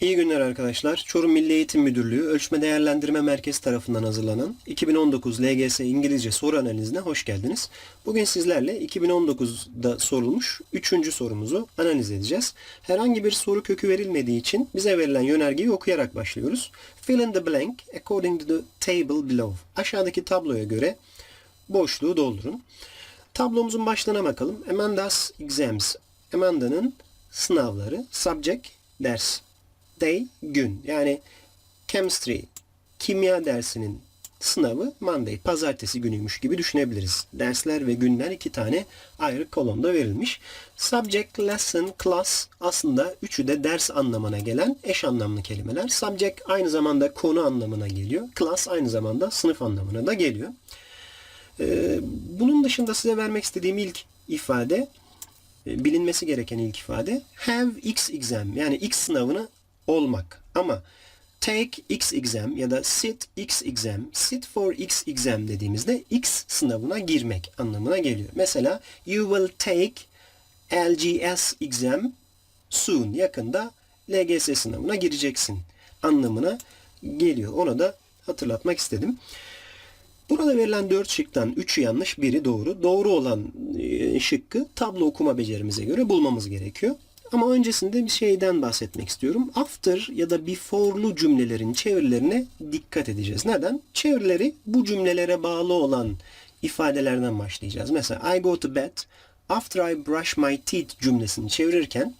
İyi günler arkadaşlar. Çorum Milli Eğitim Müdürlüğü Ölçme Değerlendirme Merkezi tarafından hazırlanan 2019 LGS İngilizce soru analizine hoş geldiniz. Bugün sizlerle 2019'da sorulmuş 3. sorumuzu analiz edeceğiz. Herhangi bir soru kökü verilmediği için bize verilen yönergeyi okuyarak başlıyoruz. Fill in the blank according to the table below. Aşağıdaki tabloya göre boşluğu doldurun. Tablomuzun başlığına bakalım. Amanda's exams. Amanda'nın sınavları. Subject ders. Day gün. Yani chemistry kimya dersinin sınavı Monday pazartesi günüymüş gibi düşünebiliriz. Dersler ve günler iki tane ayrı kolonda verilmiş. Subject, lesson, class aslında üçü de ders anlamına gelen eş anlamlı kelimeler. Subject aynı zamanda konu anlamına geliyor. Class aynı zamanda sınıf anlamına da geliyor. Ee, bunun dışında size vermek istediğim ilk ifade e, bilinmesi gereken ilk ifade have x exam yani x sınavını olmak ama take x exam ya da sit x exam sit for x exam dediğimizde x sınavına girmek anlamına geliyor. Mesela you will take LGS exam soon yakında LGS sınavına gireceksin anlamına geliyor. Onu da hatırlatmak istedim. Burada verilen 4 şıktan 3'ü yanlış, biri doğru. Doğru olan e, şıkkı tablo okuma becerimize göre bulmamız gerekiyor. Ama öncesinde bir şeyden bahsetmek istiyorum. After ya da before'lu cümlelerin çevirilerine dikkat edeceğiz. Neden? Çevirileri bu cümlelere bağlı olan ifadelerden başlayacağız. Mesela I go to bed after I brush my teeth cümlesini çevirirken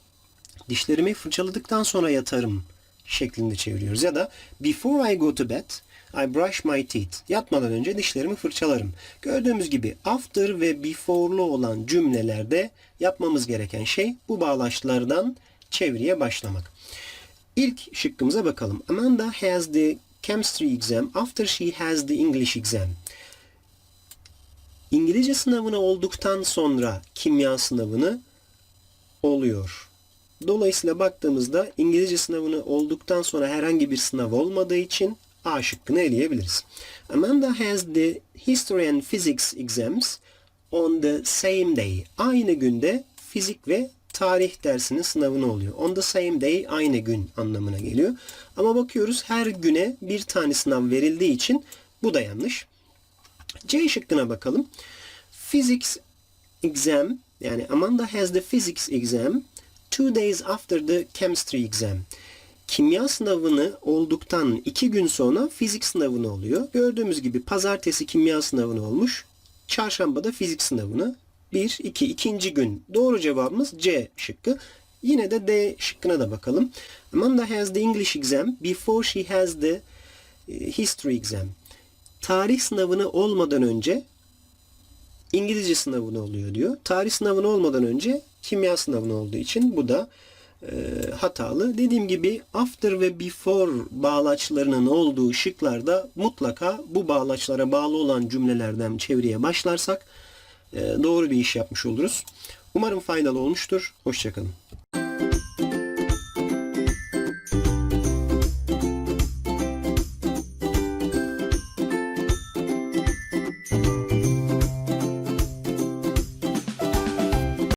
dişlerimi fırçaladıktan sonra yatarım şeklinde çeviriyoruz. Ya da before I go to bed I brush my teeth. Yatmadan önce dişlerimi fırçalarım. Gördüğümüz gibi after ve before'lu olan cümlelerde yapmamız gereken şey bu bağlaçlardan çeviriye başlamak. İlk şıkkımıza bakalım. Amanda has the chemistry exam after she has the English exam. İngilizce sınavını olduktan sonra kimya sınavını oluyor. Dolayısıyla baktığımızda İngilizce sınavını olduktan sonra herhangi bir sınav olmadığı için A şıkkını eleyebiliriz. Amanda has the history and physics exams on the same day. Aynı günde fizik ve tarih dersinin sınavını oluyor. On the same day aynı gün anlamına geliyor. Ama bakıyoruz her güne bir tane sınav verildiği için bu da yanlış. C şıkkına bakalım. Physics exam yani Amanda has the physics exam two days after the chemistry exam. Kimya sınavını olduktan iki gün sonra fizik sınavını oluyor. Gördüğümüz gibi pazartesi kimya sınavını olmuş. Çarşamba da fizik sınavını. 1, 2, ikinci gün. Doğru cevabımız C şıkkı. Yine de D şıkkına da bakalım. Amanda has the English exam before she has the e, history exam. Tarih sınavını olmadan önce İngilizce sınavını oluyor diyor. Tarih sınavını olmadan önce kimya sınavını olduğu için bu da hatalı. Dediğim gibi after ve before bağlaçlarının olduğu şıklarda mutlaka bu bağlaçlara bağlı olan cümlelerden çeviriye başlarsak e, doğru bir iş yapmış oluruz. Umarım faydalı olmuştur. Hoşçakalın.